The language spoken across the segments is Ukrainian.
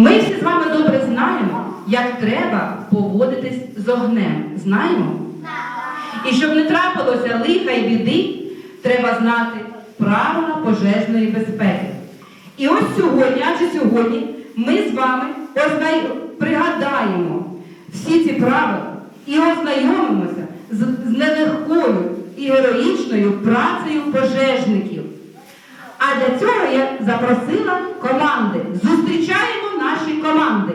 Ми всі з вами добре знаємо, як треба поводитись з огнем. Знаємо? І щоб не трапилося лиха й біди, треба знати правила пожежної безпеки. І ось сьогодні, адже сьогодні, ми з вами ознай... пригадаємо всі ці правила і ознайомимося з, з нелегкою і героїчною працею пожежників. А для цього я запросила команди. Зустрічаємо наші команди.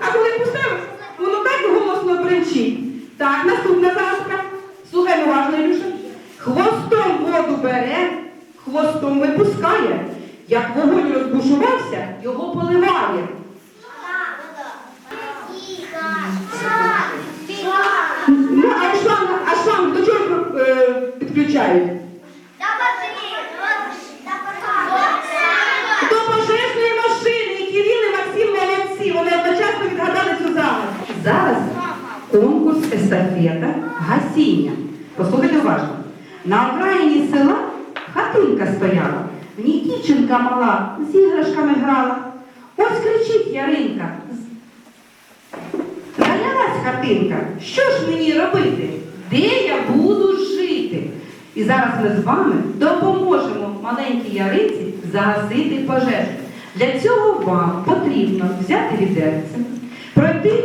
А коли пусте, воно так голосно бринчить. Так, наступна загадка. Слухай уважно, Ілюша. Хвостом воду бере, хвостом випускає. Як вогонь розбушувався, його поливає. Ну, а шланг, а шланг до чого е, підключають? До пожежної машини і Кирил Максим молодці. Вони одночасно відгадали цю загадку. Зараз конкурс естафета гасіння. Послухайте уважно. На окраїні села хатинка стояла. В ній дівчинка мала з іграшками грала. Ось кричить Яринка. Зайнялась хатинка. Що ж мені робити? Де я буду жити? І зараз ми з вами допоможемо маленькій яринці загасити пожежу. Для цього вам потрібно взяти відерце, пройти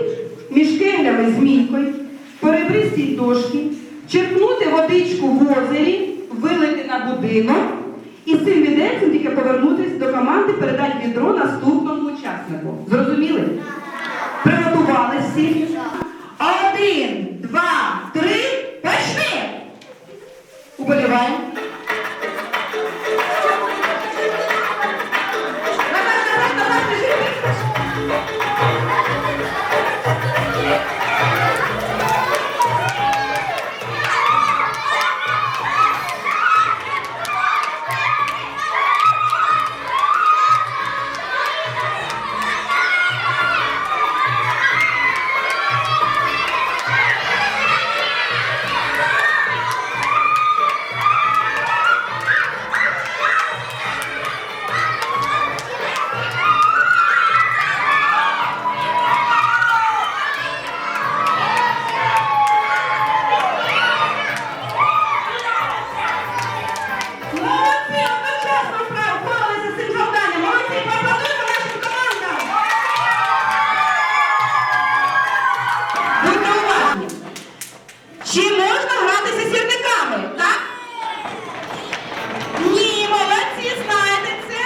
між кеглями змійкою, по ребристій дошці, черпнути водичку в озері, вилити на будинок і з цим відерцем тільки повернутися до команди, передати відро наступному учаснику. Зрозуміли? Приготували всі. Один, два, Чи можна гратися сірниками? Так? Ні, молодці, знаєте це.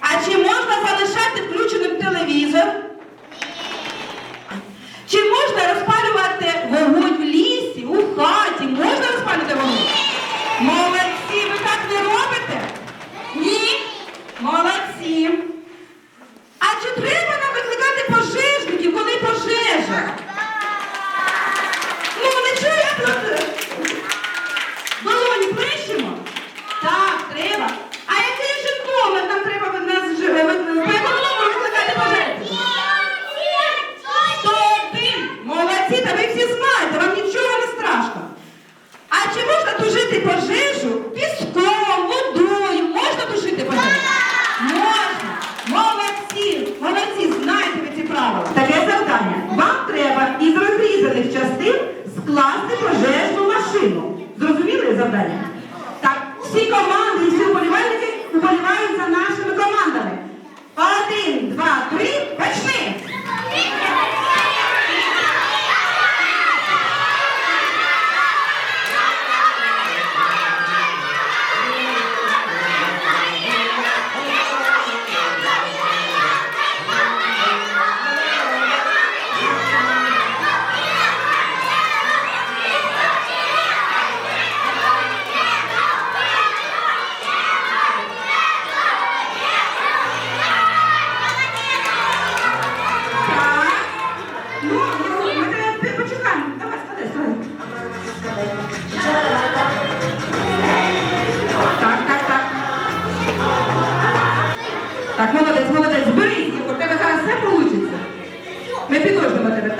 А чи можна залишати включеним телевізор? Ні. Чи можна розпалювати вогонь в лісі, у хаті? Можна розпалювати вогонь?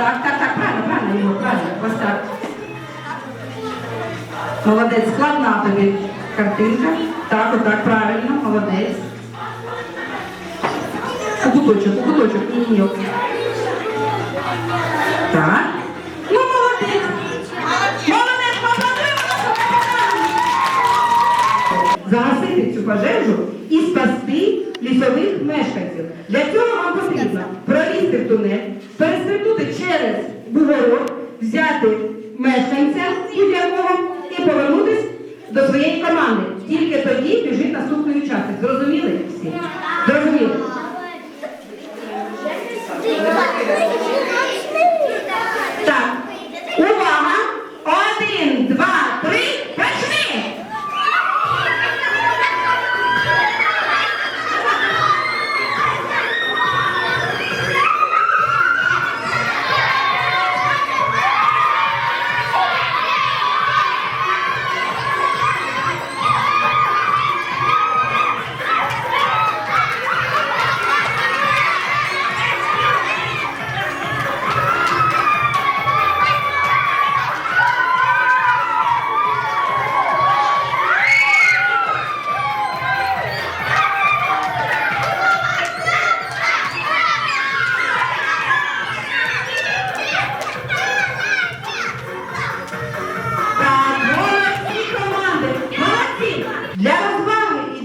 Так, так, так, правильно, правильно, Ігор, правильно. Ось так. Молодець, складна тобі картинка. Так, отак, правильно, молодець. У куточок, у куточок, ні, ні. Так. Ну, молодець. Молодець, нашому. Загасити цю пожежу і спасти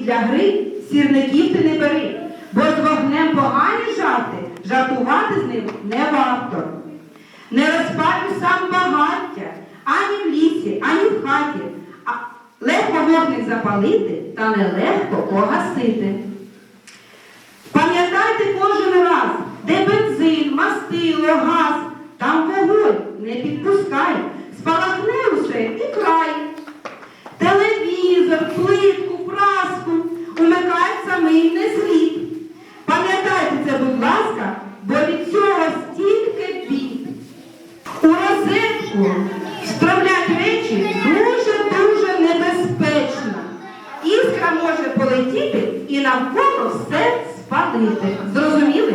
для гри сірників ти не бери, бо з вогнем погані жарти, жартувати з ним не варто. Не розпалю сам багаття, ані в лісі, ані в хаті. Легко вогник запалити, та нелегко погасити. Пам'ятайте кожен раз, де бензин, мастило, газ, там вогонь не підпускай, спалахне усе і край. Умикать не слід. Пам'ятайте це, будь ласка, бо від цього стільки бід. У розетку вставлять речі дуже-дуже небезпечно. Іскра може полетіти і навколо все спалити. Зрозуміли?